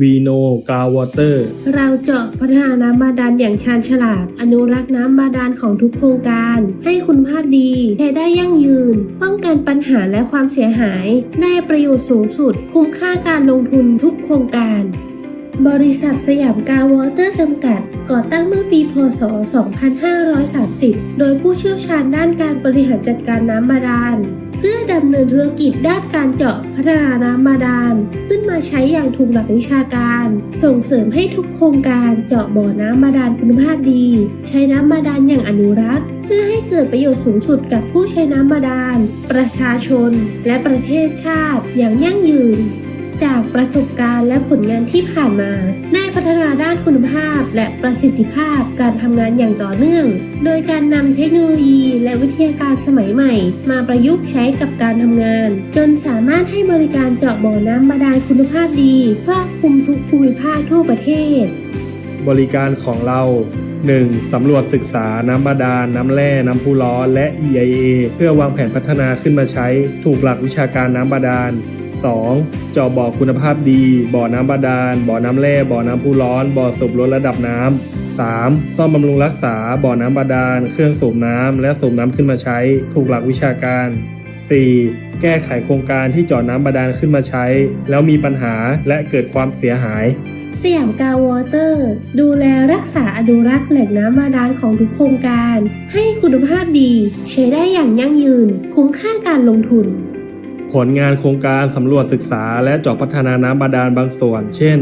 วีโนกาวอเตอร์ เราเจาะพัฒนาน้ำบาดาลอย่างชาญฉลาด อนุรักษ์น้ำบาดาลของทุกโครงการ ให้คุณภาพดีใช้ได้ยั่งยืน ป้องกันปัญหาและความเสียหาย ได้ประโยชน์สูงสุด คุ้มค่าการลงทุนทุกโครงการ บริษัทสยามกาวอเตอร์จำกัด ก่อตั้งเมื่อปี พศ 2530 โดยผู้เชี่ยวชาญด้านการบริหารจัดการน้ำบาดาล เพื่อดำเนินธุรกิจด้านการเจาะพัฒนาน้ำบาดาล มาใช้อย่างถูกหลักวิชาการ ส่งเสริมให้ทุกโครงการเจาะบ่อน้ำบาดาลคุณภาพดี ใช้น้ำบาดาลอย่างอนุรักษ์ เพื่อให้เกิดประโยชน์สูงสุดกับผู้ใช้น้ำบาดาล ประชาชน และประเทศชาติอย่างยั่งยืน จากประสบการณ์และผลงานที่ผ่านมาน่า พัฒนาด้านคุณภาพ และประสิทธิภาพการทำงานอย่างต่อเนื่อง โดยการนำเทคโนโลยีและวิทยาการสมัยใหม่ มาประยุกต์ใช้กับการทำงาน จนสามารถให้บริการเจาะบ่อน้ำบาดาลคุณภาพดีครอบคลุมทุกภูมิภาคทั่วประเทศ บริการของเรา 1. สำรวจศึกษาน้ำบาดาล น้ำแร่น้ำพุร้อนและ EIA เพื่อวางแผนพัฒนาขึ้นมาใช้ ถูกหลักวิชาการน้ำบาดาล 2. เจาะบ่อคุณภาพดี บ่อน้ำบาดาล บ่อน้ำแร่ บ่อน้ำพุร้อน บ่อสูบลดระดับน้ำ 3. ซ่อมบำรุงรักษา บ่อน้ำบาดาล เครื่องสูบน้ำ และสูบน้ำขึ้นมาใช้ ถูกหลักวิชาการ 4. แก้ไขโครงการที่เจาะน้ำบาดาลขึ้นมาใช้ แล้วมีปัญหาและเกิดความเสียหาย สยามกาวอเตอร์ ดูแลรักษาอนุรักษ์แหล่งน้ำบาดาลของทุกโครงการ ให้คุณภาพดี ใช้ได้อย่างยั่งยืน คุ้มค่าการลงทุน ผลงานโครงการสำรวจศึกษาและเจาะพัฒนาน้ำบาดาลบางส่วน เช่น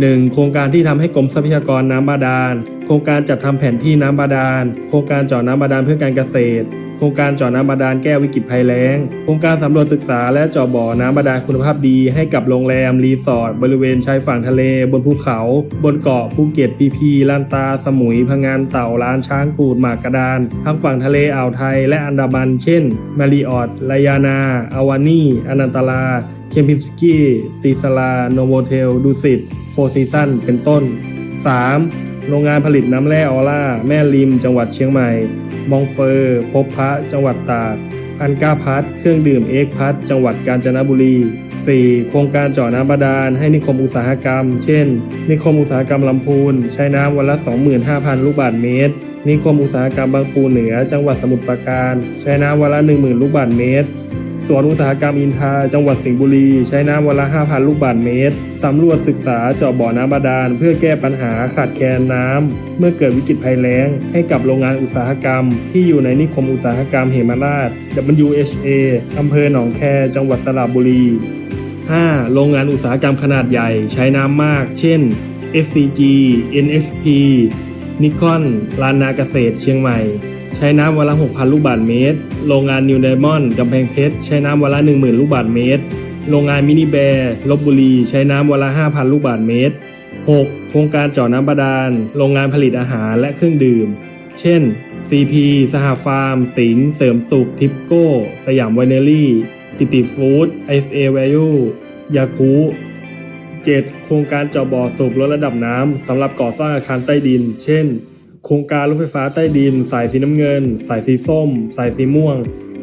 1. โครงการที่ทำให้กรมทรัพยากรน้ำบาดาล โครงการจัดทำแผนที่น้ำบาดาล โครงการเจาะน้ำบาดาลเพื่อการเกษตร โครงการเจาะน้ำบาดาลแก้วิกฤตภัยแล้ง โครงการสำรวจศึกษาและเจาะบ่อน้ำบาดาลคุณภาพดีให้กับโรงแรม รีสอร์ท บริเวณชายฝั่งทะเล บนภูเขา บนเกาะภูเก็ตพีพีลันตา สมุยพังงานเต่าล้านช้างกูดหมากกระดาน ทั้งฝั่งทะเลอ่าวไทยและอันดามัน เช่นมาริออตลายานาอาวานีอนันตลา เคมพินสกี้ตีสลา โนโวเทล ดูสิตโฟซีซันเป็นต้น 3. โรงงานผลิตน้ำแร่ออร่า แม่ริม จังหวัดเชียงใหม่ มองเฟอร์ พบพระ จังหวัดตาก อันกาพัทเครื่องดื่มเอกพัทจังหวัดกาญจนบุรี 4. โครงการเจาะน้ำบาดาลให้นิคมอุตสาหกรรม เช่น นิคมอุตสาหกรรมลำพูน ใช้น้ำวันละ 25,000 ลูกบาศก์เมตร นิคมอุตสาหกรรมบางปูเหนือ จังหวัดสมุทรปราการ ใช้น้ำวันละ 10,000 ลูกบาศก์เมตร วนอุตสาหกรรมอินทาจังหวัดสิงห์บุรี ใช้น้ำวันละ 5,000 ลูกบาศก์เมตร สำรวจศึกษาเจาะบ่อน้ำบาดาล เพื่อแก้ปัญหาขาดแคลนน้ำ เมื่อเกิดวิกฤตภัยแล้ง ให้กับโรงงานอุตสาหกรรม ที่อยู่ในนิคมอุตสาหกรรมเหมาราช WHA อำเภอหนองแค จังหวัดสระบุรี 5. โรงงานอุตสาหกรรมขนาดใหญ่ใช้น้ำมาก เช่น SCG NSP นิคอนลานนาเกษตรเชียงใหม่ ใช้น้ำวันละ 6,000 ลูกบาศก์เมตร โรงงานนิวไดมอนด์กำแพงเพชร ใช้น้ำวันละ 10,000 ลูกบาศก์เมตร โรงงานมินิแบร์ลบบุรี ใช้น้ำวันละ 5,000 ลูกบาศก์เมตร 6. โครงการเจาะน้ำบาดาล โรงงานผลิตอาหารและเครื่องดื่ม เช่น CP สหฟาร์ม สิง เสริมสุข ทิปโก้ สยามไวเนอรี่ติติฟู้ด ISA Value ยาคู 7. โครงการเจาะบ่อสูบลดระดับน้ำสำหรับก่อสร้างอาคารใต้ดิน เช่น โครงการรถไฟฟ้าใต้ดิน สายสีน้ำเงิน สายสีส้ม สายสีม่วง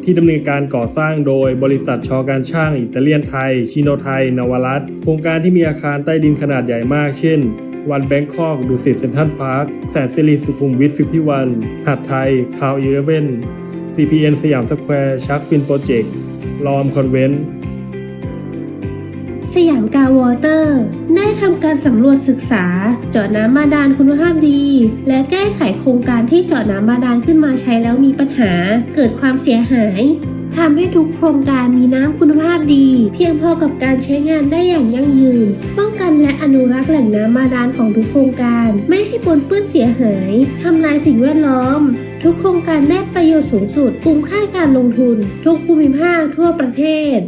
ที่ดำเนินการก่อสร้างโดยบริษัทชอการช่างอิตาเลียนไทย ชิโนไทย นวรัตโครงการที่มีอาคารใต้ดินขนาดใหญ่มาก เช่น วันแบงคอกดูสิตเซ็นทรัลพาร์คแสนสิริสุขุมวิท 51 หัดไทยคาวอีเลเว่น CPN สยามสแควร์ชักฟินโปรเจกต์ลอมคอนเวนต์ สยามกาวอเตอร์ ได้ทำการสำรวจศึกษาเจาะน้ำบาดาลคุณภาพดี และแก้ไขโครงการที่เจาะน้ำบาดาลขึ้นมาใช้แล้วมีปัญหา เกิดความเสียหายทำให้ทุกโครงการมีน้ำคุณภาพดี เพียงพอกับการใช้งานได้อย่างยั่งยืน ป้องกันและอนุรักษ์แหล่งน้ำบาดาลของทุกโครงการ ไม่ให้ปนเปื้อนเสียหายทำลายสิ่งแวดล้อม ทุกโครงการได้ประโยชน์สูงสุดคุ้มค่าการลงทุน ทุกภูมิภาคทั่วประเทศ